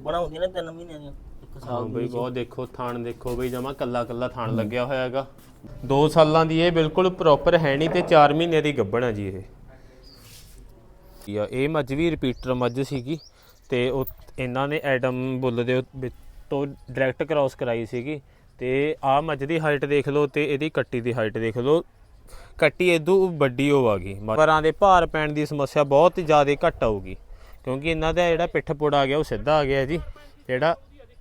ਬਣਾਉਂਦੀ ਨੇ ਤਿੰਨ ਮਹੀਨਿਆਂ ਦੀਆਂ ਇੱਕ ਹਾਂ ਸਾਲ ਬਈ ਬਹੁਤ ਦੇਖੋ ਥਾਣ ਦੇਖੋ ਬਈ ਜਮਾ ਕੱਲਾ ਕੱਲਾ ਥਾਣ ਲੱਗਿਆ ਹੋਇਆ ਹੈਗਾ। 2 ਸਾਲਾਂ ਦੀ ਇਹ ਬਿਲਕੁਲ ਪ੍ਰੋਪਰ ਹੈ ਨਹੀਂ ਤੇ 4 ਮਹੀਨੇ ਦੀ ਗੱਭਣ ਆ ਜੀ ਇਹ। ਯਾ ਇਹ ਮੱਝ ਵੀ ਰਿਪੀਟਰ ਮੱਝ ਸੀਗੀ ਤੇ ਉਹ ਇਹਨਾਂ ਨੇ ਐਡਮ ਬੁੱਲ ਦੇ ਵਿੱਚ ਤੋਂ ਡਾਇਰੈਕਟ ਕ੍ਰਾਸ ਕਰਾਈ ਸੀਗੀ ਤੇ ਆ ਮੱਝ ਦੀ ਹਾਈਟ ਦੇਖ ਲਓ ਤੇ ਇਹਦੀ ਕੱਟੀ ਦੀ ਹਾਈਟ ਦੇਖ ਲਓ। ਕੱਟੀ ਇਦੋਂ ਵੱਡੀ ਹੋ ਆ ਗਈ। ਪਰਾਂ ਦੇ ਭਾਰ ਪੈਣ ਦੀ ਸਮੱਸਿਆ ਬਹੁਤ ਜ਼ਿਆਦਾ ਘੱਟ ਆਊਗੀ। ਕਿਉਂਕਿ ਇਹਨਾਂ ਦਾ ਜਿਹੜਾ ਪਿੱਠ ਪੁੜ ਆ ਗਿਆ ਉਹ ਸਿੱਧਾ ਆ ਗਿਆ ਜੀ। ਜਿਹੜਾ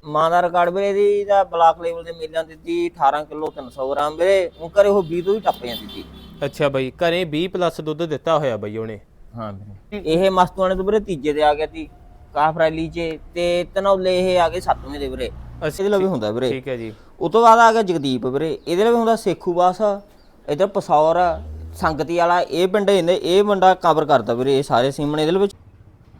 ਮਾਂ ਦਾ ਰਿਕਾਰਡ ਵੀਰੇ ਦੀ ਦਾ ਬਲਾਕ ਲੈਵਲ ਦੇ ਮੇਲਿਆਂ ਦੀ ਤੀ 18 ਕਿਲੋ 300 ਗ੍ਰਾਮ ਵੀਰੇ। ਉਹ ਕਰੇ ਉਹ 20 ਤੋਂ ਵੀ ਟੱਪ ਜਾਂਦੀ ਸੀ। ਅੱਛਾ ਬਾਈ ਘਰੇ 20 ਪਲੱਸ ਦੁੱਧ ਦਿੱਤਾ ਹੋਇਆ ਬਾਈ ਉਹਨੇ। ਹਾਂ ਇਹ ਮਸਤੂਆਣੇ ਤੋਂ ਵੀਰੇ ਤੀਜੇ ਤੇ ਆ ਗਿਆ ਸੀ ਕਾਫਰੈਲੀ 'ਚ ਤੇ ਤਨੌਲੇ ਇਹ ਆ ਗਏ ਸੱਤਵੇਂ ਦੇ ਵੀਰੇ। ਇਹਦੇ ਲਈ ਹੁੰਦਾ ਵੀਰੇ। ਠੀਕ ਹੈ ਜੀ। ਉਹ ਤੋਂ ਬਾਅਦ ਆ ਗਿਆ ਜਗਦੀਪ ਵੀਰੇ। ਇਹਦੇ ਲਈ ਹੁੰਦਾ ਸੇਖੂ ਬਾਸ ਇਧਰ ਪਸੌਰ ਸੰਗਤੀ ਵਾਲਾ ਇਹ ਪਿੰਡ ਇਹਨੇ ਇਹ ਮੁੰਡਾ ਕਵਰ ਕਰਦਾ ਵੀਰੇ ਇਹ ਸਾਰੇ ਸੀਮਣ ਇਹਦੇ ਵਿੱਚ।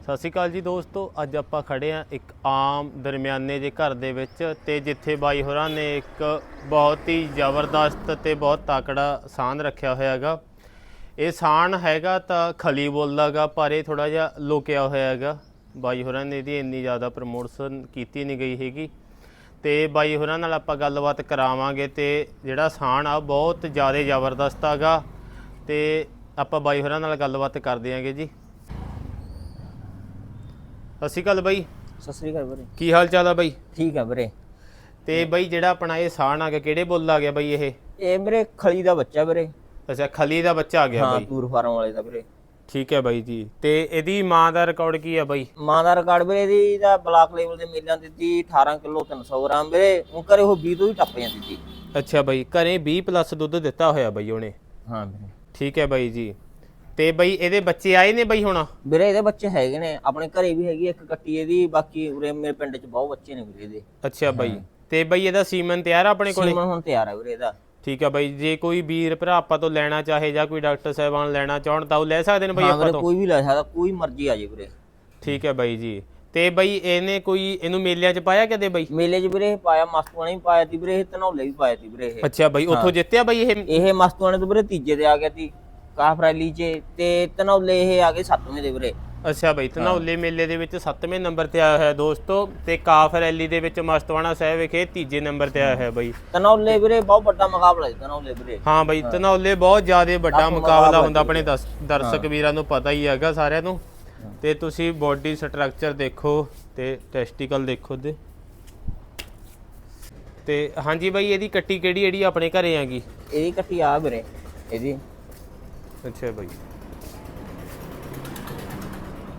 ਸਤਿ ਸ਼੍ਰੀ ਅਕਾਲ ਜੀ ਦੋਸਤੋ, ਅੱਜ ਆਪਾਂ ਖੜੇ ਆ ਇੱਕ ਆਮ ਦਰਮਿਆਨੇ ਜੇ ਘਰ ਦੇ ਵਿੱਚ ਤੇ ਜਿੱਥੇ ਬਾਈ ਹੋਰਾਂ ਨੇ ਇੱਕ ਬਹੁਤ ਹੀ ਜ਼ਬਰਦਸਤ ਤੇ ਬਹੁਤ ਤਾਕੜਾ ਸਾਨ ਰੱਖਿਆ ਹੋਇਆ ਹੈਗਾ ਇਹ ਸਾਨ ਹੈਗਾ ਤਾਂ ਖਲੀ ਬੋਲਦਾਗਾ, ਪਰ ਇਹ ਥੋੜਾ ਜਿਹਾ ਲੁਕਿਆ ਹੋਇਆ ਹੈਗਾ ਬਾਈ ਹੋਰਾਂ ਨੇ ਇਹਦੀ ਇੰਨੀ ਜ਼ਿਆਦਾ ਪ੍ਰਮੋਸ਼ਨ ਕੀਤੀ ਨਹੀਂ ਗਈ ਹੈਗੀ। ਤੇ ਬਾਈ ਹੋਰਾਂ ਨਾਲ ਆਪਾਂ ਗੱਲਬਾਤ ਕਰਾਵਾਂਗੇ ਤੇ ਜਿਹੜਾ ਸਾਨ ਆ, ਬਹੁਤ ਜ਼ਿਆਦਾ ਜ਼ਬਰਦਸਤ ਹੈਗਾ ਤੇ ਆਪਾਂ ਬਾਈ ਹੋਰਾਂ ਨਾਲ ਗੱਲਬਾਤ ਕਰਦੇ ਆਂਗੇ ਜੀ। ਸਤਿ ਸ਼੍ਰੀ ਅਕਾਲ ਬਾਈ। ਸਤਿ ਸ੍ਰੀ ਅਕਾਲ ਵੀਰੇ। ਕੀ ਹਾਲ ਚਾਲ ਆ ਬਾਈ? ਠੀਕ ਆ ਵੀਰੇ। ਤੇ ਬਾਈ ਜਿਹੜਾ ਆਪਣਾ ਇਹ ਸਾਨ ਆ ਗਿਆ ਕਿਹੜੇ ਬੁੱਲ ਆ ਗਿਆ ਬਾਈ ਇਹ? ਇਹ ਵੀਰੇ ਖਲੀ ਦਾ ਬੱਚਾ ਵੀਰੇ। ਅੱਛਾ ਖਲੀ ਦਾ ਬੱਚਾ ਆ ਗਿਆ ਹਾਂ ਬਾਈ। ਤੂਰ ਫਾਰਮ ਵਾਲੇ ਦਾ ਵੀਰੇ। ਠੀਕ ਹੈ ਬਾਈ ਜੀ। ਤੇ ਇਹਦੀ ਮਾਂ ਦਾ ਰਿਕਾਰਡ ਕੀ ਆ ਬਾਈ? ਮਾਂ ਦਾ ਰਿਕਾਰਡ ਵੀਰੇ ਦੀ ਦਾ ਬਲਾਕ ਲੈਵਲ ਦੇ ਮੇਲਿਆਂ ਦੀ ਤੀ 18 ਕਿਲੋ 300 ਗ੍ਰਾਮ ਵੀਰੇ। ਉਹ ਕਰੇ ਉਹ 20 ਤੋਂ ਵੀ ਟੱਪ ਜਾਂਦੀ ਸੀ। ਅੱਛਾ ਬਾਈ ਘਰੇ 20 ਪਲੱਸ ਦੁੱਧ ਦਿੱਤਾ ਹੋਇਆ ਬਾਈ ਉਹਨੇ। ਹਾਂ ਵੀਰੇ। ਠੀਕ ਹੈ ਬਾਈ ਜੀ। ਤੇ ਬਾਈ ਇਹਦੇ ਬੱਚੇ ਆਏ ਨੇ ਬਾਈ ਹੁਣ? ਵੀਰੇ ਇਹਦੇ ਬੱਚੇ ਹੈਗੇ ਨੇ। ਆਪਣੇ ਘਰੇ ਵੀ ਹੈਗੀ ਇੱਕ ਕੱਟੀ ਇਹਦੀ ਬਾਕੀ ਉਰੇ ਮੇਰੇ ਪਿੰਡ 'ਚ ਬਹੁਤ ਬੱਚੇ ਨੇ ਵੀਰੇ ਇਹਦੇ। ਅੱਛਾ ਬਾਈ। ਤੇ ਬਾਈ ਇਹਦਾ ਸੀਮਨ ਤਿਆਰ ਆ ਆਪਣੇ ਕੋਲੇ? ਸੀਮਨ ਹੁਣ ਤਿਆਰ ਹੈ ਵੀਰੇ ਇਹਦਾ। ਠੀਕ ਹੈ ਬਾਈ। ਜੇ ਕੋਈ ਵੀਰ ਭਰਾ ਆਪਾਂ ਤੋਂ ਲੈਣਾ ਚਾਹੇ ਜਾਂ ਕੋਈ ਡਾਕਟਰ ਸਾਹਿਬਾਨ ਲੈਣਾ ਚਾਹਣ ਤਾਂ ਉਹ ਲੈ ਸਕਦੇ ਨੇ ਬਾਈ ਹਾਂ ਆਪਾਂ ਵੀਰੇ ਤੋਂ? ਕੋਈ ਵੀ ਲੈ ਸਕਦਾ ਕੋਈ ਮਰਜ਼ੀ ਆ ਜੇ ਵੀਰੇ। ਠੀਕ ਹੈ ਬਾਈ ਜੀ। ਤੇ ਬਾਈ ਇਹਨੇ ਕੋਈ ਇਹਨੂੰ ਮੇਲਿਆਂ 'ਚ ਪਾਇਆ ਕਦੇ ਬਾਈ? ਮੇਲੇ 'ਚ ਵੀਰੇ ਪਾਇਆ ਮਸਤੂਆਣੇ ਵੀ ਪਾਇਆ ਤੀ ਵੀਰੇ ਇਹ ਧਨੌਲੇ ਵੀ ਪਾਇਆ ਤੀ ਵੀਰੇ ਇਹ। ਅੱਛਾ ਬਾਈ ਉੱਥੋਂ ਜਿੱਤਿਆ ਬਾਈ ਇਹ? ਇਹ ਮਸਤੂਆਣੇ ਤੋਂ ਵੀਰੇ ਤੀਜੇ ਤੇ ਆ ਗਿਆ ਤੀ। ਕਾਫਰੈਲੀ 'ਚ ਤੇ ਧਨੌਲੇ ਇਹ ਆ ਗਏ ਸੱਤਵੇਂ ਦੇ ਵੀਰੇ ਅੱਛਾ ਬਾਈ ਧਨੌਲੇ ਮੇਲੇ ਦੇ ਵਿੱਚ 7ਵੇਂ ਨੰਬਰ ਤੇ ਆਇਆ ਹੋਇਆ ਦੋਸਤੋ ਤੇ ਕਾਫ ਰੈਲੀ ਦੇ ਵਿੱਚ ਮਸਤਵਾਣਾ ਸਾਹਿਬ ਵਿਖੇ ਤੀਜੇ ਨੰਬਰ ਤੇ ਆਇਆ ਹੋਇਆ ਬਾਈ। ਧਨੌਲੇ ਵੀਰੇ ਬਹੁਤ ਵੱਡਾ ਮੁਕਾਬਲਾ ਹੈ ਧਨੌਲੇ ਵੀਰੇ। ਹਾਂ ਬਾਈ ਧਨੌਲੇ ਬਹੁਤ ਜ਼ਿਆਦਾ ਵੱਡਾ ਮੁਕਾਬਲਾ ਹੁੰਦਾ ਆਪਣੇ ਦਰਸ਼ਕ ਵੀਰਾਂ ਨੂੰ ਪਤਾ ਹੀ ਹੈਗਾ ਸਾਰਿਆਂ ਨੂੰ। ਤੇ ਤੁਸੀਂ ਬੋਡੀ ਸਟਰਕਚਰ ਦੇਖੋ ਤੇ ਟੈਸਟੀਕਲ ਦੇਖੋ ਦੇ। ਤੇ ਹਾਂਜੀ ਬਾਈ ਇਹਦੀ ਕੱਟੀ ਕਿਹੜੀ ਜਿਹੜੀ ਆਪਣੇ ਘਰੇ ਆਗੀ ਇਹਦੀ ਕੱਟੀ ਆ ਵੀਰੇ ਇਹਦੀ। ਅੱਛਾ ਬਾਈ।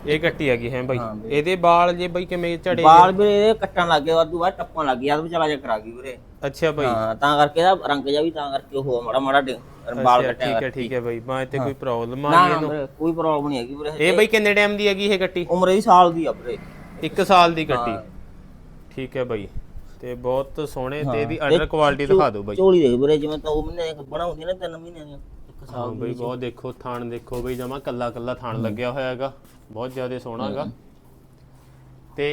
ਇਹ ਕੱਟੀ ਹੈ ਬਾਈ। ਹਾਂ ਬਾਈ। ਇਹਦੇ ਵਾਲ ਜੇ ਬਾਈ ਕਿਵੇਂ ਝੜੇ ਬਾਲ ਵੀਰੇ ਇਹਦੇ ਕੱਟਣ ਲੱਗ ਗਏ ਉਦੋਂ ਬਾਅਦ ਟੱਪਣ ਲੱਗ ਗਿਆ ਉਹ ਚਲਾ ਜਾ ਕਰਾ ਗਈ ਵੀਰੇ। ਅੱਛਾ ਬਾਈ। ਹਾਂ ਤਾਂ ਕਰਕੇ ਇਹਦਾ ਰੰਗ ਜਿਹਾ ਵੀ ਤਾਂ ਕਰਕੇ ਉਹ ਮਾੜਾ ਮਾੜਾ ਅੱਛਾ, ਕੱਟਿਆ ਠੀਕ ਹੈ ਠੀਕ ਹੈ ਬਾਈ। ਮੈਂ ਤੇ ਕੋਈ ਪ੍ਰੋਬਲਮ ਆ ਨਾ ਗਈ ਨਾ ਇਹਨੂੰ? ਵੀਰੇ ਕੋਈ ਪ੍ਰੋਬਲਮ ਨਹੀਂ ਹੈਗੀ ਵੀਰੇ। ਇਹ ਬਾਈ ਕਿੰਨੇ ਟਾਈਮ ਦੀ ਹੈਗੀ ਇਹ ਕੱਟੀ? ਉਮਰ ਇਹਦੀ ਸਾਲ ਦੀ ਆ ਵੀਰੇ। 1 ਸਾਲ ਦੀ ਕੱਟੀ। ਠੀਕ ਹੈ ਬਾਈ। ਤੇ ਬਹੁਤ ਸੋਹਣੇ ਤੇ ਇਹਦੀ ਅੰਡਰ ਕੁਆਲਿਟੀ ਦਿਖਾ ਦਿਓ ਬਾਈ। ਝੋਲੀ ਦੇਖ ਵੀਰੇ ਜਿਵੇਂ ਤਾਂ ਉਹ ਮਹੀਨੇ ਬਣਾਉਂਦੀ ਨੇ ਤਿੰਨ ਮਹੀਨਿਆਂ ਦੀਆਂ। ਇੱਕ ਹਾਂ ਬਾਈ ਬਹੁਤ ਦੇਖੋ ਥਾਣ ਦੇਖੋ ਬਈ ਜਮਾ ਕੱਲਾ ਕੱਲਾ ਥਾਣ ਲੱਗਿਆ ਹੋਇਆ ਹੈਗਾ। ਬਹੁਤ ਜ਼ਿਆਦਾ ਸੋਹਣਾ ਹੈਗਾ। ਤੇ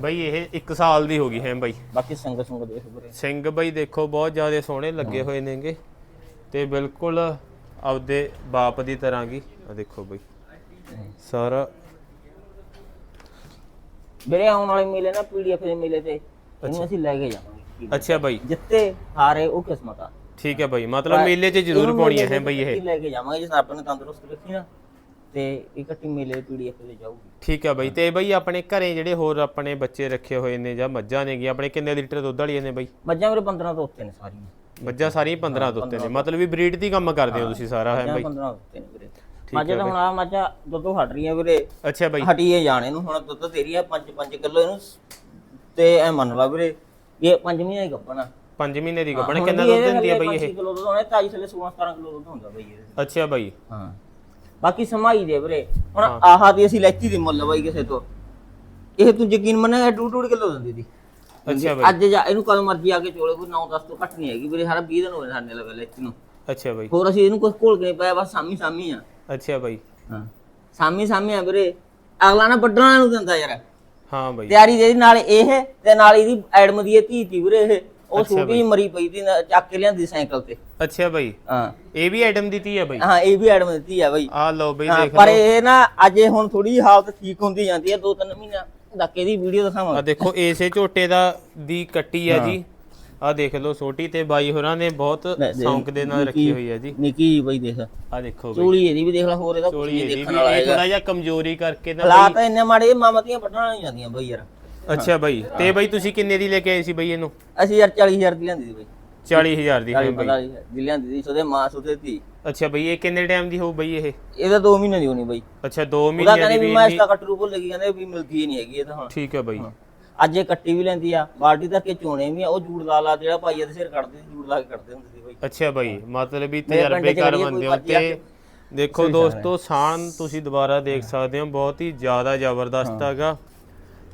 ਬਾਈ ਇਹ 1 ਸਾਲ ਦੀ ਹੋ ਗਈ ਹੈ ਬਾਈ। ਬਾਕੀ ਸੰਗ ਸੰਗ ਦੇਖ ਵੀਰੇ ਸਿੰਘ ਬਾਈ ਦੇਖੋ ਬਹੁਤ ਜ਼ਿਆਦਾ ਸੋਹਣੇ ਲੱਗੇ ਹੋਏ ਨੇਗੇ। ਤੇ ਬਿਲਕੁਲ ਆਪਦੇ ਬਾਪ ਦੀ ਤਰ੍ਹਾਂ ਕੀ ਆ ਦੇਖੋ ਬਾਈ। ਸਾਰਾ ਵੀਰੇ ਆਉਣ ਵਾਲੇ ਮੇਲੇ ਨਾ ਪੀਡੀਐਫ ਦੇ ਮੇਲੇ ਤੇ ਇਹਨੂੰ ਅਸੀਂ ਲੈ ਕੇ ਜਾਵਾਂਗੇ ਅੱਛਾ ਬਾਈ। ਜਿੱਤੇ ਹਾਰੇ ਉਹ ਕਿਸਮਤ ਆ। ਠੀਕ ਹੈ ਬਾਈ ਮਤਲਬ ਮੇਲੇ 'ਚ ਜ਼ਰੂਰ ਪਾਉਣੀ ਹੈ ਬਾਈ ਇਹ। ਲੈ ਕੇ ਜਾਵਾਂਗੇ ਜੇ ਰੱਬ ਨੇ ਤੰਦਰੁਸਤ ਰੱਖੀ ਨਾ ਤੇ ਇਹ ਕੱਟੀ ਮੇਲੇ ਪੀਡੀਐਫ ਤੇ ਜਾਊਗੀ। ਠੀਕ ਹੈ ਬਾਈ ਤੇ ਬਾਈ ਆਪਣੇ ਘਰੇ ਜਿਹੜੇ ਹੋਰ ਆਪਣੇ ਬੱਚੇ ਰੱਖੇ ਹੋਏ ਨੇ ਜਾਂ ਮੱਝਾਂ ਨੇਗੀਆਂ ਆਪਣੇ ਕਿੰਨੇ ਲੀਟਰ ਦੁੱਧ ਵਾਲੀਆਂ ਨੇ ਬਾਈ ਮੱਝਾਂ ਵੀਰੇ 15 ਤੋਂ ਉੱਤੇ ਨੇ ਸਾਰੀਆਂ। ਮੱਝਾਂ ਸਾਰੀਆਂ 15 ਤੋਂ ਉੱਤੇ ਨੇ ਮਤਲਬ ਵੀ ਬਰੀਡ ਦੀ ਕੰਮ ਕਰਦੇ ਹੋ ਤੁਸੀਂ ਸਾਰਾ ਹੈ ਬਾਈ 15 ਤੋਂ ਉੱਤੇ ਨੇ ਵੀਰੇ। ਮੱਝਾਂ ਤਾਂ ਹੁਣ ਆ ਮੱਝਾਂ ਦੁੱਧੋਂ ਹਟ ਰਹੀਆਂ ਵੀਰੇ। ਅੱਛਾ ਬਾਈ ਹਟੀਏ ਜਾਣੇ ਨੂੰ ਹੁਣ ਦੁੱਧ ਦੇ ਰਹੀ ਆ 5 5 ਕਿਲੋ ਇਹਨੂੰ ਤੇ ਐ ਮੰਨ ਲਾ ਵੀਰੇ ਇਹ 5 ਮਹੀਨੇ ਦੀ ਗੱਪਣਾ। 5 ਮਹੀਨੇ ਦੀ ਗੱਭਣ ਕਿੰਨਾ ਦੁੱਧ ਦਿੰਦੀ ਹੈ ਬਾਈ ਇਹ? ਕਿਲੋ ਦੁੱਧ ਹੋਣਾ ਤਾਜੀ ਥੱਲੇ 16 17 ਕਿਲੋ ਦੁੱਧ ਹੁੰਦਾ ਬਈ ਇਹਦੇ ਅੱਛਾ ਬਾਈ। ਹਾਂ। ਬਾਕੀ ਸਮਾਈ ਦੇ ਵੀਰੇ। ਹੁਣ ਆਹ ਦੀ ਅਸੀਂ ਲੈਤੀ ਦੀ ਮੁੱਲ ਬਾਈ ਕਿਸੇ ਤੋਂ। ਇਹ ਤੂੰ ਯਕੀਨ ਮੰਨੇਗਾ 2 2 ਕਿਲੋ ਦਿੰਦੀ ਦੀ। ਅੱਛਾ ਬਾਈ। ਅੱਜ ਜਾ ਇਹਨੂੰ ਕਦੋਂ ਮਰਜ਼ੀ ਆ ਕੇ ਚੋਲੇ ਕੋਈ 9 10 ਤੋਂ ਘੱਟ ਨਹੀਂ ਹੈਗੀ ਵੀਰੇ ਸਾਰਾ 20 ਦਿਨ ਹੋਏ ਸਾਡੇ ਲਵੇ ਲੈਤੀ ਨੂੰ। ਅੱਛਾ ਬਾਈ। ਹੋਰ ਅਸੀਂ ਇਹਨੂੰ ਕੁਝ ਘੋਲ ਕੇ ਪਾਇਆ ਬਸ ਸਾਮੀ ਸਾਮੀ ਆ। ਅੱਛਾ ਬਾਈ। ਹਾਂ। ਸਾਮੀ ਸਾਮੀ ਆ ਵੀਰੇ। ਅਗਲਾ ਨਾ ਵੱਢਣਾ ਨੂੰ ਦਿੰਦਾ ਯਾਰ। ਹਾਂ ਬਾਈ। ਤਿਆਰੀ ਦੇ ਨਾਲ ਇਹ ਤੇ ਨਾਲ ਇਹਦੀ ਐਡਮ ਦੀ ਇਹ ਧੀ ਤੀ ਵੀਰੇ ਇਹ। ਉਹ ਛੋਟੀ ਮਰੀ ਪਈ ਨਾ, ਚੱਕ ਕੇ ਲਿਆਂਦੀ ਸਾਈਕਲ ਤੇ। ਅੱਛਾ ਬਾਈ। ਹਾਂ। ਇਹ ਵੀ ਆਈਟਮ ਦਿੱਤੀ ਹੈ ਬਾਈ? ਹਾਂ ਇਹ ਵੀ ਐਡਮ ਦਿੱਤੀ ਆ ਬਾਈ। ਆ ਲਓ ਬਾਈ ਦੇਖ ਪਰ ਲਓ। ਇਹ ਨਾ ਅੱਜ ਇਹ ਹੁਣ ਥੋੜੀ ਹਾਲਤ ਠੀਕ ਹੁੰਦੀ ਜਾਂਦੀ ਹੈ ਦੋ ਤਿੰਨ ਮਹੀਨਾ ਤੱਕ ਇਹਦੀ ਵੀਡੀਓ ਆ ਦਿਖਾਵਾਂਗੇ ਦੇਖੋ ਏਸੇ ਝੋਟੇ ਦਾ ਦੀ ਕੱਟੀ ਆ ਜੀ। ਆ ਦੇਖ ਲਓ ਛੋਟੀ ਤੇ ਬਾਈ ਹੋਰਾਂ ਨੇ ਬਹੁਤ ਸ਼ੌਂਕ ਦੇ ਨਾਲ ਰੱਖੀ ਹੋਈ ਹੈ ਜੀ। ਨਿੱਕੀ ਬਈ ਦੇਖ। ਆ ਦੇਖੋ ਬਈ। ਚੋਲੀ ਇਹਦੀ ਵੀ ਦੇਖ ਲੈ ਹੋਰ ਇਹਦਾ ਚੋਲੀ ਨਹੀਂ ਇਹਦੀ ਦੇਖਣ ਵੀ ਵਾਲਾ ਹੈਗਾ। ਥੋੜਾ ਜਿਹਾ ਕਮਜ਼ੋਰੀ ਕਰਕੇ ਨਾ ਹਾਲਾਤ ਇੰਨੇ ਮਾੜੇ ਮਾਮਤੀਆਂ ਵੱਢਣ ਨਹੀਂ ਜਾਂਦੀਆਂ ਬਈ ਯਾਰ। ਅੱਛਾ ਬਾਈ ਤੇ ਬਾਈ ਤੁਸੀਂ ਕਿੰਨੇ ਦੀ ਲੈ ਕੇ ਆਏ ਸੀ ਬਾਈ ਇਹਨੂੰ? ਅਸੀਂ ਯਾਰ 40000 ਦੀ ਲਿਆਂਦੀ ਸੀ ਬਈ। 40000 ਦੀ ਹੈ 40 ਬਾਈ। 45000 ਦੀ ਲਿਆਂਦੀ ਸੀ ਉਹਦੇ ਮਾਂ ਸੁਦੇ ਦੀ ਅੱਛਾ ਬਈ ਇਹ ਕਿੰਨੇ ਟਾਈਮ ਦੀ ਹੋਊ ਬਈ ਇਹ? ਇਹਦਾ 2 ਮਹੀਨੇ ਦੀ ਹੋਣੀ ਬਈ। ਅੱਛਾ 2 ਉਹਦਾ ਮਹੀਨਿਆਂ ਕਹਿੰਦੇ ਦੀ ਵੀ ਵੀ ਮੈਂ ਇਸ ਤਾਂ ਕੱਟਰੂ ਭੁੱਲ ਗਈ ਕਹਿੰਦੇ ਵੀ ਮਿਲਦੀ ਨਹੀਂ ਹੈਗੀ ਇਹ ਤਾਂ ਠੀਕ ਹੈ ਬਾਈ। ਅੱਜ ਇਹ ਕੱਟੀ ਵੀ ਲੈਂਦੀ ਆ ਬਾਲਟੀ ਤੱਕ ਕੇ ਚੋਣੇ ਵੀ ਆ ਉਹ ਜੂੜ ਲਾ ਲਾ ਜਿਹੜਾ ਭਾਈ ਇਹਦੇ ਸਿਰ ਕੱਢਦੇ ਜੂੜ ਲਾ ਕੇ ਕੱਢਦੇ ਹੁੰਦੇ ਸੀ ਬਈ। ਅੱਛਾ ਬਾਈ ਮਤਲਬ ਵੀ ਤਜਰਬੇਕਾਰ ਬੰਦੇ ਹੋ ਤੇ ਦੇਖੋ ਦੋਸਤੋ ਸਾਨ ਤੁਸੀਂ ਦੁਬਾਰਾ ਦੇਖ ਸਕਦੇ ਹੋ ਬਹੁਤ ਹੀ ਜ਼ਿਆਦਾ ਜ਼ਬਰਦਸਤ ਹੈਗਾ।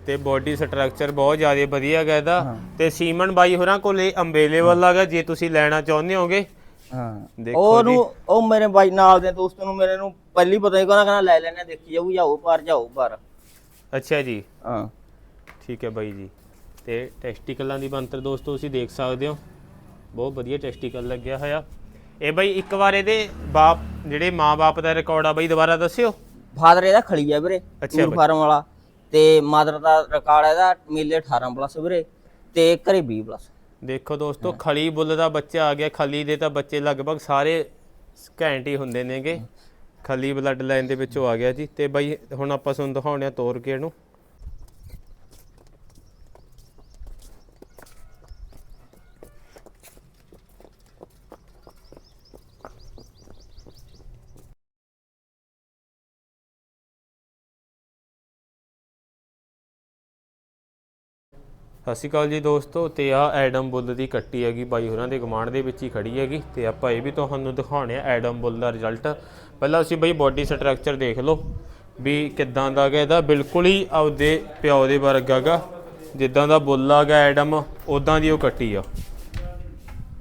ਤੇ ਬੋਡੀ ਸਟਰਕਚਰ ਬਹੁਤ ਜ਼ਿਆਦਾ ਵਧੀਆ ਹੈਗਾ ਇਹਦਾ। ਤੇ ਸੀਮਨ ਬਾਈ ਹੋਰਾਂ ਕੋਲੇ ਅਵੇਲੇਬਲ ਹੈਗਾ ਜੇ ਤੁਸੀਂ ਲੈਣਾ ਚਾਹੁੰਦੇ ਹੋਗੇ। ਹਾਂ। ਦੇਖੋ ਉਹਨੂੰ ਉਹ ਮੇਰੇ ਬਾਈ ਨਾਲ ਦੇ ਦੋਸਤ ਨੂੰ ਮੇਰੇ ਨੂੰ ਪਹਿਲੀ ਪਤਾ ਹੀ ਕਹਿੰਦਾ ਕਹਿੰਦਾ ਲੈ ਲੈਣੇ ਦੇਖੀ ਜਾਊ ਜਾਓ ਪਰ ਜਾਓ ਪਰ ਅੱਛਾ ਜੀ। ਹਾਂ। ਠੀਕ ਹੈ ਬਾਈ ਜੀ। ਤੇ ਟੈਸਟੀਕਲਾਂ ਦੀ ਬੰਤਰ ਦੋਸਤੋ ਤੁਸੀਂ ਦੇਖ ਸਕਦੇ ਹੋ। ਬਹੁਤ ਵਧੀਆ ਟੈਸਟੀਕਲ ਲੱਗਿਆ ਹੋਇਆ। ਇਹ ਬਾਈ ਇੱਕ ਵਾਰ ਇਹਦੇ ਬਾਪ ਜਿਹੜੇ ਮਾਂ-ਬਾਪ ਦਾ ਰਿਕਾਰਡ ਆ ਬਾਈ ਦੁਬਾਰਾ ਦੱਸਿਓ। ਫਾਦਰ ਇਹਦਾ ਖਲੀ ਆ ਵੀਰੇ ਅੱਛਾ ਫਾਰਮ ਵਾਲਾ। ਤੇ ਮਦਰ ਦਾ ਰਿਕਾਰਡ ਇਹਦਾ ਮੇਲੇ 18 ਪਲੱਸ ਵੀਰੇ, ਤੇ ਘਰੇ 20 ਪਲੱਸ ਦੇਖੋ ਦੋਸਤੋ, ਖਲੀ ਬੁੱਲ ਦਾ ਬੱਚਾ ਆ ਗਿਆ, ਖਲੀ ਦੇ ਤਾਂ ਬੱਚੇ ਲਗਭਗ ਸਾਰੇ ਘੈਂਟ ਹੀ ਹੁੰਦੇ ਨੇਗੇ। ਖਲੀ ਬਲੱਡ ਲਾਈਨ ਦੇ ਵਿੱਚੋਂ ਆ ਗਿਆ ਜੀ, ਤੇ ਬਾਈ ਹੁਣ ਆਪਾਂ ਤੁਹਾਨੂੰ ਦਿਖਾਉਣੇ ਆ ਤੋਰ ਕੇ ਇਹਨੂੰ। ਸਤਿ ਸ਼੍ਰੀ ਅਕਾਲ ਜੀ ਦੋਸਤੋ, ਤੇ ਆ ਐਡਮ ਬੁੱਲ ਦੀ ਕੱਟੀ ਹੈਗੀ, ਬਾਈ ਹੋਰਾਂ ਦੇ ਗਮਾਂਡ ਦੇ ਵਿੱਚ ਹੀ ਖੜੀ ਹੈਗੀ, ਤੇ ਆਪਾਂ ਇਹ ਵੀ ਤੁਹਾਨੂੰ ਦਿਖਾਉਣੇ ਆ ਐਡਮ ਬੁੱਲ ਦਾ ਰਿਜ਼ਲਟ। ਪਹਿਲਾਂ ਤੁਸੀਂ ਬਾਈ ਬੋਡੀ ਸਟਰਕਚਰ ਦੇਖ ਲਓ, ਵੀ ਕਿੱਦਾਂ ਦਾ ਗਾ ਇਹਦਾ। ਬਿਲਕੁਲ ਹੀ ਆਪਦੇ ਪਿਓ ਦੇ ਵਰਗਾ ਹੈਗਾ, ਜਿੱਦਾਂ ਦਾ ਬੁੱਲ ਆ ਗਾ ਐਡਮ ਉਦਾਂ ਦੀ ਉਹ ਕੱਟੀ ਆ।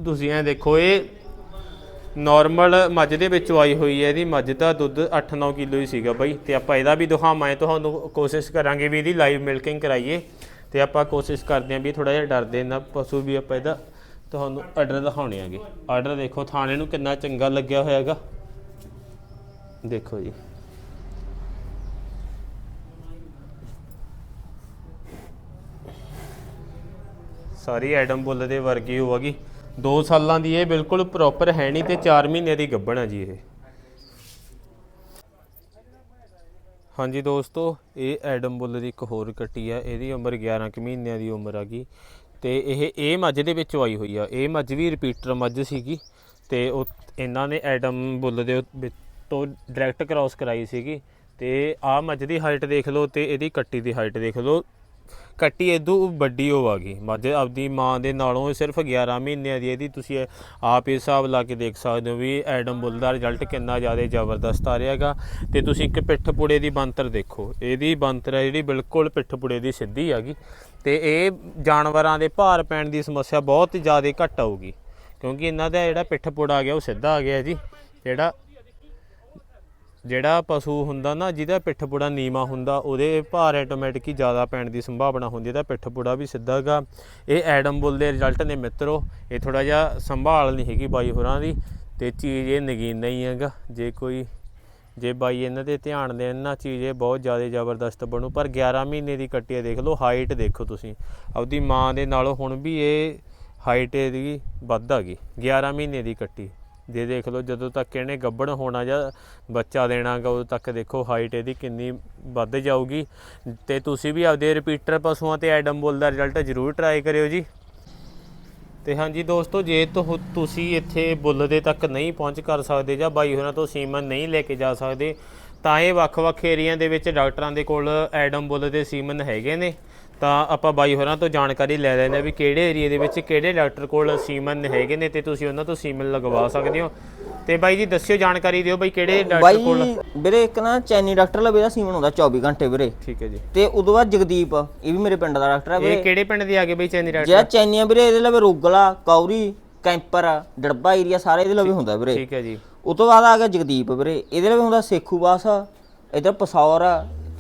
ਤੁਸੀਂ ਐ ਦੇਖੋ, ਇਹ ਨਾਰਮਲ ਮੱਝ ਦੇ ਵਿੱਚੋਂ ਆਈ ਹੋਈ ਹੈ, ਇਹਦੀ ਮੱਝ ਦਾ ਦੁੱਧ 8-9 ਕਿਲੋ ਹੀ ਸੀਗਾ ਬਾਈ। ਤੇ ਆਪਾਂ ਇਹਦਾ ਵੀ ਦਿਖਾਵਾਂ ਤੁਹਾਨੂੰ ਕੋਸ਼ਿਸ਼ ਕਰਾਂਗੇ ਵੀ ਇਹਦੀ ਲਾਈਵ ਮਿਲਕਿੰਗ ਕਰਾਈਏ। ਤੇ ਆਪਾਂ ਕੋਸ਼ਿਸ਼ ਕਰਦੇ ਆਂ ਵੀ ਥੋੜਾ ਜਿਹਾ ਡਰਦੇ ਨਾ ਪਸ਼ੂ ਵੀ ਆਪਾਂ ਇਹਦਾ ਤੁਹਾਨੂੰ ਆਰਡਰ ਦਿਖਾਉਣੇ ਆਗੇ ਆਰਡਰ ਦੇਖੋ, ਥਾਣੇ ਨੂੰ ਕਿੰਨਾ ਚੰਗਾ ਲੱਗਿਆ ਹੋਇਆ ਹੈਗਾ। ਦੇਖੋ ਜੀ। ਸਾਰੀ ਐਡਮ ਬੁੱਲ ਦੇ ਵਰਗੀ ਹੋਵੇਗੀ 2 ਸਾਲਾਂ ਦੀ ਇਹ ਬਿਲਕੁਲ ਪ੍ਰੋਪਰ ਹੈ ਨਹੀਂ ਤੇ 4 ਮਹੀਨੇ ਦੀ ਗੱਭਣ ਆ ਜੀ ਇਹ। ਹਾਂਜੀ ਦੋਸਤੋ, ਇਹ ਐਡਮ ਬੁੱਲ ਦੀ ਇੱਕ ਹੋਰ ਕੱਟੀ ਆ, ਇਹਦੀ ਉਮਰ 11 ਕੁ ਮਹੀਨਿਆਂ ਦੀ ਉਮਰ ਆ ਗਈ ਤੇ ਇਹ ਇਹ ਮੱਝ ਦੇ ਵਿੱਚੋਂ ਆਈ ਹੋਈ ਆ। ਇਹ ਮੱਝ ਵੀ ਰਿਪੀਟਰ ਮੱਝ ਸੀਗੀ ਤੇ ਉਹ, ਇਹਨਾਂ ਨੇ ਐਡਮ ਬੁੱਲ ਦੇ ਵਿੱਚ ਤੋਂ ਡਾਇਰੈਕਟ ਕ੍ਰਾਸ ਕਰਾਈ ਸੀਗੀ। ਤੇ ਆਹ ਮੱਝ ਦੀ ਹਾਈਟ ਦੇਖ ਲਓ ਤੇ ਇਹਦੀ ਕੱਟੀ ਦੀ ਹਾਈਟ ਦੇਖ ਲਓ। ਕੱਟੀ ਇਦੋਂ ਵੱਡੀ ਹੋ ਮੱਝ ਆਪਦੀ ਮਾਂ ਦੇ ਨਾਲੋਂ ਸਿਰਫ 11 ਮਹੀਨਿਆਂ ਦੀ ਇਹਦੀ ਤੁਸੀਂ ਆਪ ਹੀ ਹਿਸਾਬ ਲਾ ਕੇ ਦੇਖ ਸਕਦੇ ਹੋ ਵੀ ਐਡਮ ਬੁੱਲ ਦਾ ਰਿਜ਼ਲਟ ਕਿੰਨਾ ਜ਼ਿਆਦਾ ਜ਼ਬਰਦਸਤ ਆ ਰਿਹਾਗਾ। ਤੇ ਤੁਸੀਂ ਇੱਕ ਪਿੱਠ ਪੁੜੇ ਦੀ ਬੰਤਰ ਦੇਖੋ। ਇਹਦੀ ਬੰਤਰ ਹੈ ਜਿਹੜੀ ਬਿਲਕੁਲ ਪਿੱਠ ਪੁੜੇ ਦੀ ਸਿੱਧੀ ਹੈਗੀ। ਤੇ ਇਹ ਜਾਨਵਰਾਂ ਦੇ ਭਾਰ ਪੈਣ ਦੀ ਸਮੱਸਿਆ ਬਹੁਤ ਜ਼ਿਆਦਾ ਘੱਟ ਆਊਗੀ। ਕਿਉਂਕਿ ਇਹਨਾਂ ਦਾ ਜਿਹੜਾ ਪਿੱਠ ਪੁੜਾ ਆ ਗਿਆ, ਉਹ ਸਿੱਧਾ ਆ ਗਿਆ ਜੀ। ਜਿਹੜਾ ਜਿਹੜਾ ਪਸ਼ੂ ਹੁੰਦਾ ਨਾ, ਜਿਹਦਾ ਪਿੱਠ ਪੁੜਾ ਨੀਵਾ ਹੁੰਦਾ, ਉਹਦੇ ਭਾਰ ਆਟੋਮੈਟਿਕ ਹੀ ਜ਼ਿਆਦਾ ਪੈਣ ਦੀ ਸੰਭਾਵਨਾ ਹੁੰਦੀ ਹੈ ਤਾਂ ਪਿੱਠ ਪੁੜਾ ਵੀ ਸਿੱਧਾ ਗਾ ਇਹ ਐਡਮ ਬੁੱਲ ਦੇ ਰਿਜ਼ਲਟ ਨੇ ਮਿੱਤਰੋ, ਇਹ ਥੋੜਾ ਜਿਹਾ ਸੰਭਾਲ ਨਹੀਂ ਹੈਗੀ ਬਾਈ ਹੋਰਾਂ ਦੀ, ਤੇ ਚੀਜ਼ ਇਹ ਨਗੀਨ ਨਹੀਂ ਹੈਗਾ। ਜੇ ਕੋਈ, ਜੇ ਬਾਈ ਇਹਨਾਂ ਤੇ ਧਿਆਨ ਦੇਣ ਨਾ, ਚੀਜ਼ ਇਹ ਬਹੁਤ ਜ਼ਿਆਦਾ ਜ਼ਬਰਦਸਤ ਬਣੂ। ਪਰ 11 ਮਹੀਨੇ ਦੀ ਕੱਟੀ ਹੈ ਦੇਖ ਲਓ ਹਾਈਟ ਦੇਖੋ ਤੁਸੀਂ। ਆਪਦੀ ਮਾਂ ਦੇ ਨਾਲੋਂ ਹੁਣ ਵੀ ਇਹ ਹਾਈਟ ਇਹਦੀ ਵੱਧ ਆ ਗਈ 11 ਮਹੀਨੇ ਦੀ ਕੱਟੀ। ਜੇ ਦੇਖ ਲਓ, ਜਦੋਂ ਤੱਕ ਇਹਨੇ ਗੱਭਣ ਹੋਣਾ ਜਾਂ ਬੱਚਾ ਦੇਣਾਗਾ ਉਦੋਂ ਤੱਕ ਦੇਖੋ ਹਾਈਟ ਇਹਦੀ ਕਿੰਨੀ ਵੱਧ ਜਾਊਗੀ। ਤੇ ਤੁਸੀਂ ਵੀ ਆਪਦੇ ਰਿਪੀਟਰ ਪਸ਼ੂਆਂ ਤੇ ਐਡਮ ਬੁੱਲ ਦਾ ਰਿਜ਼ਲਟ ਜ਼ਰੂਰ ਟਰਾਈ ਕਰਿਓ ਜੀ। ਤੇ ਹਾਂਜੀ ਦੋਸਤੋ, ਜੇ ਤੁਸੀਂ ਇੱਥੇ ਬੁੱਲ ਦੇ ਤੱਕ ਨਹੀਂ ਪਹੁੰਚ ਕਰ ਸਕਦੇ ਜਾਂ ਬਾਈ ਹੋਰਾਂ ਤੋਂ ਸੀਮਨ ਨਹੀਂ ਲੈ ਕੇ ਜਾ ਸਕਦੇ, ਤਾਂ ਇਹ ਵੱਖ-ਵੱਖ ਏਰੀਆ ਦੇ ਵਿੱਚ ਡਾਕਟਰਾਂ ਦੇ ਕੋਲ ਐਡਮ ਬੁੱਲ ਦੇ ਸੀਮਨ ਹੈਗੇ ਨੇ। ਤਾਂ ਆਪਾਂ ਬਾਈ ਹੋਰਾਂ ਤੋਂ ਜਾਣਕਾਰੀ ਲੈ ਲੈਂਦੇ ਹਾਂ ਵੀ ਕਿਹੜੇ ਏਰੀਆ ਦੇ ਵਿੱਚ ਕਿਹੜੇ ਡਾਕਟਰ ਕੋਲ ਸੀਮਨ ਹੈਗੇ ਨੇ ਤੇ ਤੁਸੀਂ ਉਹਨਾਂ ਤੋਂ ਸੀਮਨ ਲਗਵਾ ਸਕਦੇ ਹੋ। ਤੇ ਬਾਈ ਜੀ ਦੱਸਿਓ ਜਾਣਕਾਰੀ ਦਿਓ ਬਾਈ ਕਿਹੜੇ ਡਾਕਟਰ ਕੋਲ। ਬਾਈ ਵੀਰੇ ਇੱਕ ਨਾ ਚੈਨੀ ਡਾਕਟਰ ਲਵੇ ਦਾ ਸੀਮਨ ਹੁੰਦਾ 24 ਘੰਟੇ ਵੀਰੇ। ਠੀਕ ਹੈ ਜੀ। ਤੇ ਉਦੋਂ ਬਾਅਦ ਜਗਦੀਪ ਇਹ ਵੀ ਮੇਰੇ ਪਿੰਡ ਦਾ ਡਾਕਟਰ ਹੈ ਇਹ ਵੀਰੇ। ਕਿਹੜੇ ਪਿੰਡ ਦੇ ਆਗੇ ਬਾਈ ਚੈਨੀ ਡਾਕਟਰ? ਜਿਹੜਾ ਚੈਨੀਆਂ ਵੀਰੇ ਇਹਦੇ ਲਵੇ ਰੋਗਲਾ ਕੌਰੀ ਕੈਂਪਰ ਡੜਬਾ ਏਰੀਆ ਸਾਰੇ ਇਹਦੇ ਲਵੇ ਹੁੰਦਾ ਵੀਰੇ। ਠੀਕ ਹੈ ਜੀ। ਉਹ ਤੋਂ ਬਾਅਦ ਆ ਗਿਆ ਜਗਦੀਪ ਵੀਰੇ। ਇਹਦੇ ਲਵੇ ਹੁੰਦਾ ਸੇਖੂਬਾਸ ਇਧਰ ਪਸੌਰ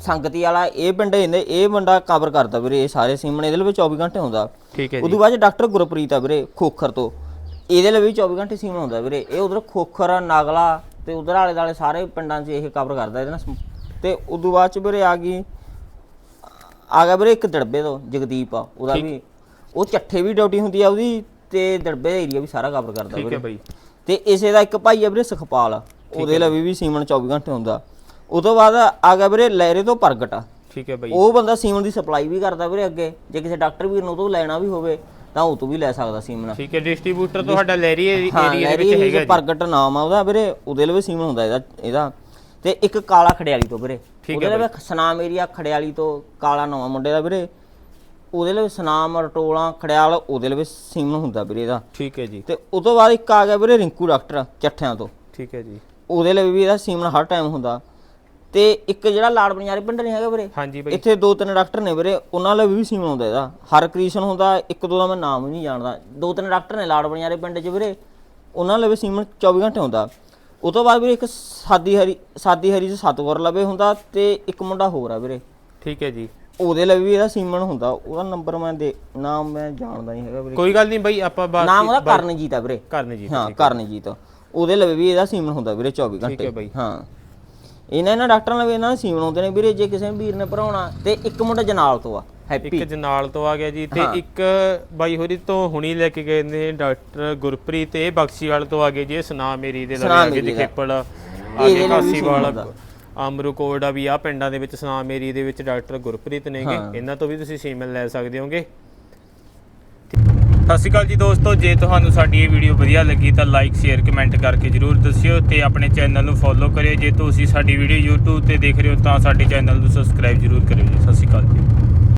ਸੰਗਤੀ ਵਾਲਾ ਇਹ ਪਿੰਡ ਇਹਨੇ ਇਹ ਬੰਦਾ ਕਵਰ ਕਰਦਾ ਵੀਰੇ ਇਹ ਸਾਰੇ ਸੀਮਨ ਇਹਦੇ ਲਵੇ 24 ਘੰਟੇ ਹੁੰਦਾ। ਠੀਕ ਹੈ ਜੀ। ਉਦੋਂ ਬਾਅਦ 'ਚ ਡਾਕਟਰ ਗੁਰਪ੍ਰੀਤ ਆ ਵੀਰੇ ਖੋਖਰ ਤੋਂ। ਇਹਦੇ ਲਈ ਵੀ 24 ਘੰਟੇ ਸੀਮਨ ਹੁੰਦਾ ਵੀਰੇ। ਇਹ ਉਧਰ ਖੋਖਰ ਨਾਗਲਾ ਤੇ ਉਧਰ ਆਲੇ ਦਾਲੇ ਸਾਰੇ ਪਿੰਡਾਂ 'ਚ ਇਹ ਕਵਰ ਕਰਦਾ ਇਹਦੇ ਨਾਲ। ਤੇ ਉਦੋਂ ਬਾਅਦ 'ਚ ਵੀਰੇ ਆ ਗਈ ਆ ਗਿਆ ਵੀਰੇ ਇੱਕ ਦੜਬੇ ਤੋਂ ਜਗਦੀਪ ਆ ਉਹਦਾ ਵੀ। ਉਹ ਚੱਠੇ ਵੀ ਡਿਊਟੀ ਹੁੰਦੀ ਆ ਉਹਦੀ ਤੇ ਦੜਬੇ ਦਾ ਏਰੀਆ ਵੀ ਸਾਰਾ ਕਵਰ ਕਰਦਾ ਠੀਕ ਹੈ ਵੀਰੇ। ਬਾਈ ਤੇ ਇਸੇ ਦਾ ਇੱਕ ਭਾਈ ਆ ਵੀਰੇ ਸੁਖਪਾਲ ਉਹਦੇ ਲਈ ਵੀ ਸੀਮਨ 24 ਘੰਟੇ ਹੁੰਦਾ। ਉਹ ਤੋਂ ਬਾਅਦ ਆ ਗਿਆ ਵੀਰੇ ਲਹਿਰੇ ਤੋਂ ਪ੍ਰਗਟ। ਠੀਕ ਹੈ ਬਾਈ। ਉਹ ਬੰਦਾ ਸੀਮਨ ਦੀ ਸਪਲਾਈ ਵੀ ਕਰਦਾ ਵੀਰੇ ਅੱਗੇ। ਜੇ ਕਿਸੇ ਡਾਕਟਰ ਵੀਰ ਨੂੰ ਉਹ ਤੋਂ ਲੈਣਾ ਵੀ ਹੋਵੇ ਤਾਂ ਉਹ ਤੋਂ ਵੀ ਲੈ ਸਕਦਾ ਸੀਮਨ। ਠੀਕ ਹੈ ਡਿਸਟ੍ਰੀਬਿਊਟਰ ਤੁਹਾਡਾ ਲੈਰੀ ਏਰੀਆ ਦੇ ਵਿੱਚ ਹੈਗਾ ਜੋ। ਪ੍ਰਗਟ ਨਾਮ ਆ ਉਹਦਾ ਵੀਰੇ। ਉਹਦੇ ਲਈ ਵੀ ਸੀਮਨ ਹੁੰਦਾ ਇਹਦਾ ਇਹਦਾ। ਤੇ ਇੱਕ ਕਾਲਾ ਖੜਿਆਲੀ ਤੋਂ ਵੀਰੇ। ਉਹਦੇ ਲਈ ਸਨਾਮ ਏਰੀਆ ਖੜਿਆਲੀ ਤੋਂ ਕਾਲਾ ਨਵਾਂ ਮੁੰਡੇ ਦਾ ਵੀਰੇ। ਉਹਦੇ ਲਈ ਸਨਾਮ ਰਟੋਲਾ ਖੜਿਆਲ ਉਹਦੇ ਲਈ ਸੀਮਨ ਹੁੰਦਾ ਵੀਰੇ ਇਹਦਾ। ਠੀਕ ਹੈ ਜੀ। ਤੇ ਉਸ ਤੋਂ ਬਾਅਦ ਇੱਕ ਆ ਗਿਆ ਵੀਰੇ ਰਿੰਕੂ ਡਾਕਟਰ ਚੱਠਿਆਂ ਤੋਂ। ਠੀਕ ਹੈ ਜੀ। ਉਹਦੇ ਲਈ ਵੀ ਇਹਦਾ ਸੀਮਨ ਹਰ ਟਾਈਮ ਹੁੰਦਾ। ਤੇ ਇੱਕ ਜਿਹੜਾ ਲਾੜ ਬਨਿਆਰੇ ਪਿੰਡ ਨਹੀਂ ਹੈਗਾ ਵੀਰੇ ਹਾਂਜੀ ਬਾਈ। ਇੱਥੇ ਦੋ ਤਿੰਨ ਡਾਕਟਰ ਨੇ ਵੀਰੇ ਉਹਨਾਂ ਲਈ ਵੀ ਸੀਮਨ ਹੁੰਦਾ ਇਹਦਾ। ਹਰ ਕ੍ਰਿਸ਼ਨ ਹੁੰਦਾ ਇੱਕ ਦੋ ਦਾ ਮੈਂ ਨਾਮ ਵੀ ਨਹੀਂ ਜਾਣਦਾ। ਦੋ ਤਿੰਨ ਡਾਕਟਰ ਨੇ ਲਾੜ ਬਨਿਆਰੇ ਪਿੰਡ 'ਚ ਵੀਰੇ ਉਹਨਾਂ ਲਈ ਵੀ ਸੀਮਨ 24 ਘੰਟੇ ਹੁੰਦਾ। ਉਹ ਤੋਂ ਬਾਅਦ ਵੀਰੇ ਇੱਕ ਸਾਦੀ ਹਰੀ ਸਾਦੀ ਹਰੀ 'ਚ ਸਤਗੁਰ ਲਵੇ ਹੁੰਦਾ ਤੇ ਇੱਕ ਮੁੰਡਾ ਹੋਰ ਆ ਵੀਰੇ। ਠੀਕ ਹੈ ਜੀ। ਉਹਦੇ ਲਈ ਵੀ ਇਹਦਾ ਸੀਮਨ ਹੁੰਦਾ ਉਹਦਾ ਨੰਬਰ ਮੈਂ ਦੇ ਨਾਮ ਮੈਂ ਜਾਣਦਾ ਨਹੀਂ ਹੈਗਾ ਵੀਰੇ। ਕੋਈ ਗੱਲ ਨਹੀਂ ਬਾਈ ਆਪਾਂ ਬਾਤ ਨਾਮ ਉਹਦਾ ਕਰਨਜੀਤ ਆ ਵੀਰੇ। ਕਰਨੇ ਜੀ ਹਾਂ। ਕਰਨਜੀਤ। ਉਹਦੇ ਲਈ ਵੀ ਇਹਦਾ ਸੀਮਨ ਹੁੰਦਾ ਵੀਰੇ 24 ਘੰਟੇ ਹੈ ਬਾਈ। ਹਾਂ। ਇਹਨਾਂ ਇਹਨਾਂ ਡਾਕਟਰਾਂ ਲਈ ਵੀ ਇਹਨਾਂ ਦੇ ਸੀਮਨ ਹੁੰਦੇ ਨੇ ਵੀਰੇ ਜੇ ਕਿਸੇ ਵੀਰ ਨੇ ਭਰਾਉਣਾ ਤੇ ਇੱਕ ਮੁੰਡਾ ਜਨਾਲ ਤੋਂ ਆ ਹੈਪੀ ਇੱਕ ਜਨਾਲ ਤੋਂ ਆ ਗਿਆ ਜੀ ਤੇ ਇੱਕ ਬਾਈ ਹੋਰੀ ਤੋਂ ਹੁਣੀ ਲੈ ਕੇ ਗਏ ਨੇ ਡਾਕਟਰ ਗੁਰਪ੍ਰੀਤ ਤੋਂ ਆ ਗਏ ਜੀ ਦੇ ਲਵੇ ਸੁਨਾਮ ਆ ਗਏ ਜੀ ਦਾ। ਖੇਪੜ। ਆ ਇਹਦੇ ਗਏ ਨਾਲ ਵੀ ਕਾਸੀਵਾਲ ਹੁੰਦਾ। ਅਮਰੂਕੋੜਾ ਵੀ ਆ ਪਿੰਡਾਂ ਦੇ ਵਿੱਚ ਸੁਨਾਮ ਏਰੀ ਦੇ ਵਿੱਚ ਡਾਕਟਰ ਗੁਰਪ੍ਰੀਤ ਨੇਗੇ। ਇਹਨਾਂ ਤੋਂ ਵੀ ਤੁਸੀਂ ਸੀਮਨ ਲੈ ਸਕਦੇ ਹੋਗੇ। ਸਤਿ ਸ਼੍ਰੀ ਅਕਾਲ ਜੀ ਦੋਸਤੋ, ਜੇ ਤੁਹਾਨੂੰ ਸਾਡੀ ਇਹ ਵੀਡੀਓ ਵਧੀਆ ਲੱਗੀ ਤਾਂ ਲਾਈਕ ਸ਼ੇਅਰ ਕਮੈਂਟ ਕਰਕੇ ਜਰੂਰ ਦੱਸਿਓ ਤੇ ਆਪਣੇ ਚੈਨਲ ਨੂੰ ਫੋਲੋ ਕਰਿਓ। ਜੇ ਤੁਸੀਂ ਸਾਡੀ ਵੀਡੀਓ YouTube ਤੇ ਦੇਖ ਰਹੇ ਹੋ ਤਾਂ ਸਾਡੇ ਚੈਨਲ ਨੂੰ ਸਬਸਕ੍ਰਾਈਬ ਜਰੂਰ ਕਰਿਓ ਜੀ। ਸਤਿ ਸ਼੍ਰੀ ਅਕਾਲ ਜੀ।